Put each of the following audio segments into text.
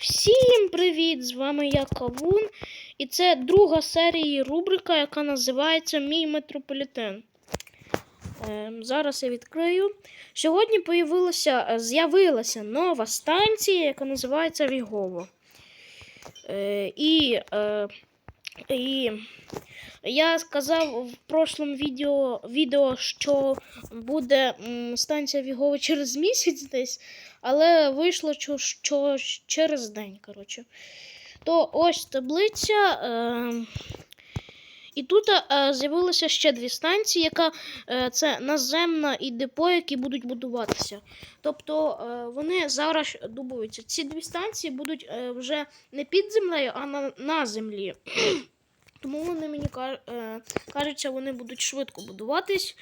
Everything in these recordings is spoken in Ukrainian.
Всім привіт! З вами я Кавун. І це друга серія рубрика, яка називається Мій метрополітен. Ем, зараз я відкрию. Сьогодні е, з'явилася нова станція, яка називається Вігово. Е, і, е, і я сказав в прошлому відео, відео що буде станція Вігово через місяць десь. Але вийшло що, через день. коротше. То ось таблиця. Е, і тут е, з'явилося ще дві станції, яка е, це наземна і депо, які будуть будуватися. Тобто е, вони зараз будуються. Ці дві станції будуть е, вже не під землею, а на, на землі. Тому вони мені е, кажуться, вони будуть швидко будуватись.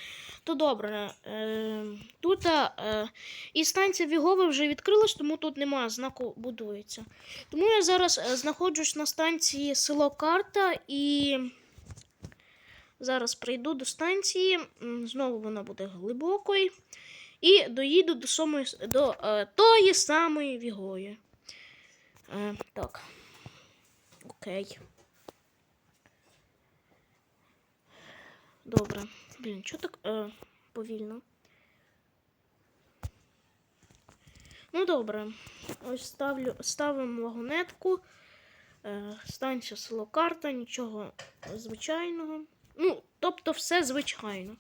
То добре. Е, тут е, і станція Вігове вже відкрилась, тому тут немає знаку будується. Тому я зараз знаходжусь на станції село Карта і зараз прийду до станції. Знову вона буде глибокою. І доїду до, самої, до тої самої Вігої. Так. Окей. Добре. Блін, що так е, повільно? Ну, добре. Ось ставлю, ставимо вагонетку. Е, станція село карта, нічого звичайного. Ну, тобто все звичайно.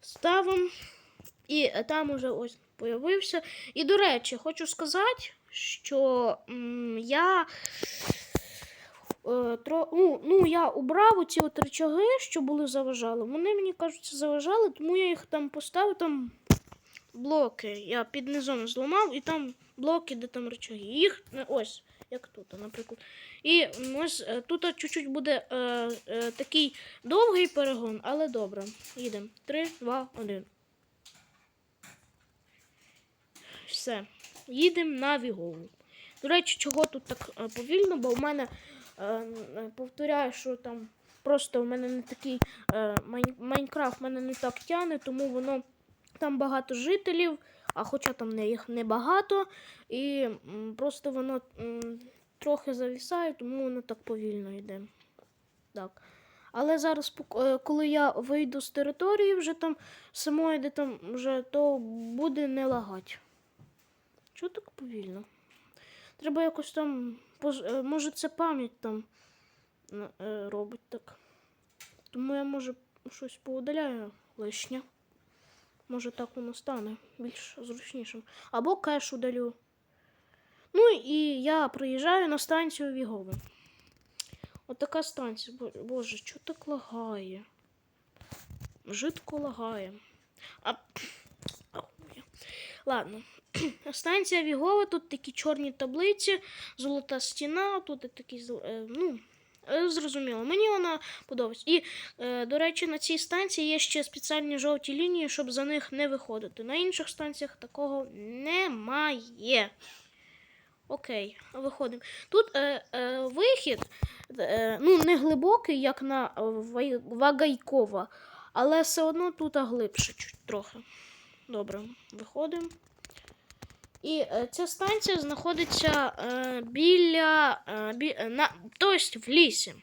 Ставимо. І там уже ось появився. І, до речі, хочу сказати, що м, я. Е, тро... ну, ну, я убрав оці от речаги, що були заважали. Вони мені кажуть, заважали, тому я їх там поставив, там блоки. Я під низом зламав, і там блоки, де там речаги. Їх е, ось, як тут, наприклад. І ось е, тут чуть-чуть буде е, е, такий довгий перегон, але добре. Їдемо. Три, два, один. Все. Їдемо на Вігову. До речі, чого тут так повільно, бо в мене повторяю, що там просто в мене не такий е, Майнкрафт мене не так тяне, тому воно там багато жителів, а хоча там їх небагато, і просто воно трохи завісає, тому воно так повільно йде. Так. Але зараз, е, коли я вийду з території, вже там самої, де там вже, то буде не лагать. Чого так повільно? Треба якось там. е, Може, це пам'ять там е, робить так. Тому я може щось поудаляю лишнє. Може так воно стане більш зручнішим. Або кеш удалю. Ну і я приїжджаю на станцію Вігове. От станція. Боже, що так лагає? Жидко лагає. А... Ладно. Станція Вігова, тут такі чорні таблиці, золота стіна, тут такі, е, ну, е, зрозуміло, мені вона подобається. І, е, до речі, на цій станції є ще спеціальні жовті лінії, щоб за них не виходити. На інших станціях такого немає. Окей, виходимо. Тут е, е, вихід, е, ну, не глибокий, як на Вагайкова, але все одно тут глибше трохи. Добре, виходимо. І е, ця станція знаходиться е, біля. Е, бі, на, тобто в лісі.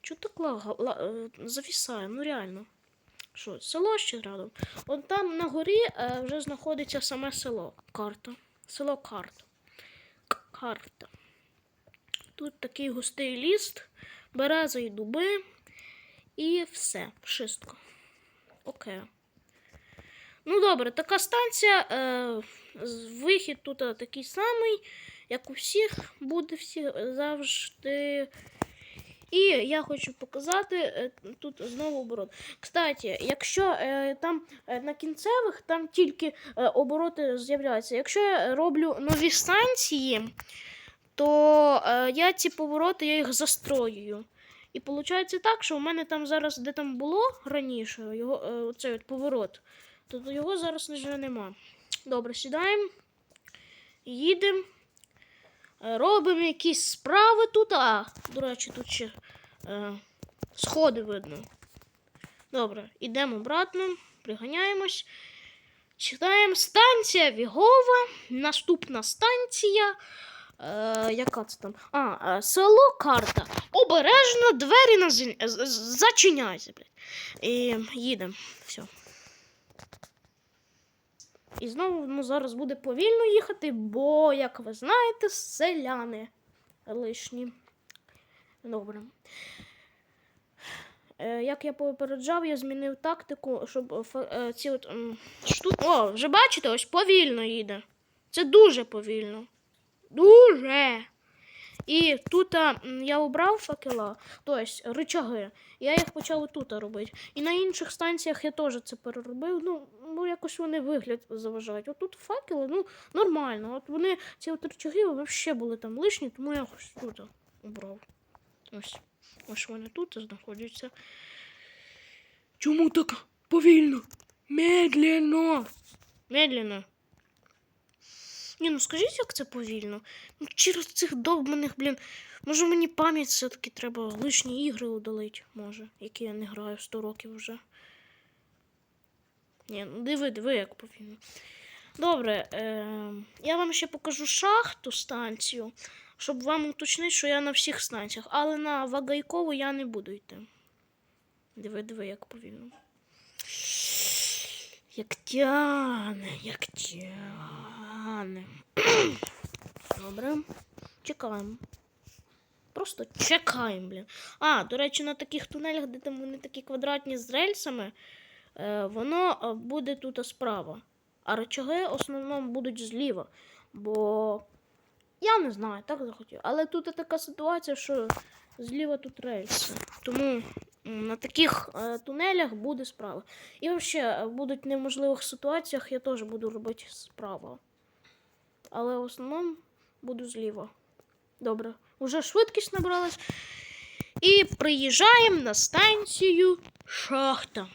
Чого так лага, ла, завісає? Ну реально. Що, село ще рядом? От там на горі вже знаходиться саме село. Карта. Село Карта. Карта. Тут такий густий ліс, береза і дуби. І все, шистко. Окей. Ну добре, така станція. Е, вихід тут е, такий самий, як у всіх, буде всі завжди. І я хочу показати е, тут знову оборот. Кстати, якщо е, там е, на кінцевих там тільки е, обороти з'являються. Якщо я роблю нові станції, то е, я ці повороти я їх застроюю. І виходить так, що у мене там зараз, де там було раніше, його, е, оцей от поворот, то його зараз вже нема. Добре, сідаємо, їдемо, е, робимо якісь справи тут. А, до речі, тут ще е, сходи видно. Добре, йдемо обратно, приганяємось. Читаємо станція Вігова. Наступна станція Е, яка це там? А, е, село карта. Обережно двері на зі... з- з- зачиняйся, блядь. І їдемо. Все. І знову ну, зараз буде повільно їхати, бо, як ви знаєте, селяни лишні. Добре. Е, як я попереджав, я змінив тактику, щоб е, е, ці от м, шту... О, вже бачите, ось повільно їде. Це дуже повільно. Дуже. І тут я обрав факела, тобто рычаги. Я їх почав тут робити. І на інших станціях я теж це переробив. Ну, ну якось вони вигляд заважають. От тут факели, ну, нормально. От вони, ці от рычаги взагалі були там лишні, тому я ось тут обрав. Ось. Ось вони тут знаходяться. Чому так повільно? Медленно. Медленно. Ні, ну скажіть, як це повільно? Ну, через цих довбаних, блін. Може мені пам'ять все-таки треба лишні ігри удалити, може, які я не граю 100 років вже. Ні, ну диви, диви, як повільно. Добре, е, я вам ще покажу шахту станцію, щоб вам уточнити, що я на всіх станціях, але на Вагайкову я не буду йти. Диви, диви, як повільно. Як тяне, як тяне. Добре. Чекаємо. Просто чекаємо, блін. А, до речі, на таких тунелях, де там вони такі квадратні з рельсами, е, воно е, буде тут справа. А рычаги в основному будуть зліва. Бо я не знаю, так захотів. Але тут така ситуація, що зліва тут рельси. Тому на таких е, тунелях буде справа. І взагалі, будуть неможливих ситуаціях я теж буду робити справа. Але в основному буду зліва. Добре, уже швидкість набралась. І приїжджаємо на станцію Шахта.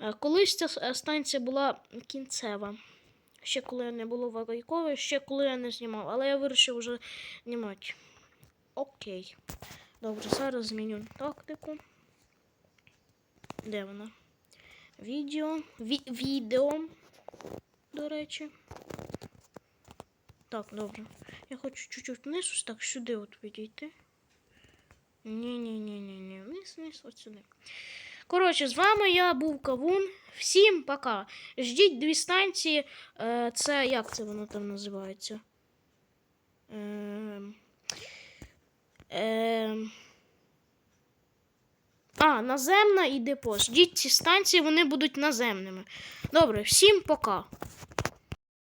Е, Колись ця е, станція була кінцева. Ще коли я не було Вагайкової, ще коли я не знімав, але я вирішив вже знімати. Окей. Добре, зараз зміню тактику. Де вона? Відео. Ві- відео. До речі. Так, добре. Я хочу чуть-чуть вниз, ось так сюди от відійти. Ні-ні-ні-ні-ні. Вниз, вниз, от сюди. Коротше, з вами я був Кавун. Всім пока. Ждіть дві станції. Е, це як це воно там називається? Ем... Ем... А, наземна і депо. Ждіть ці станції, вони будуть наземними. Добре, всім пока.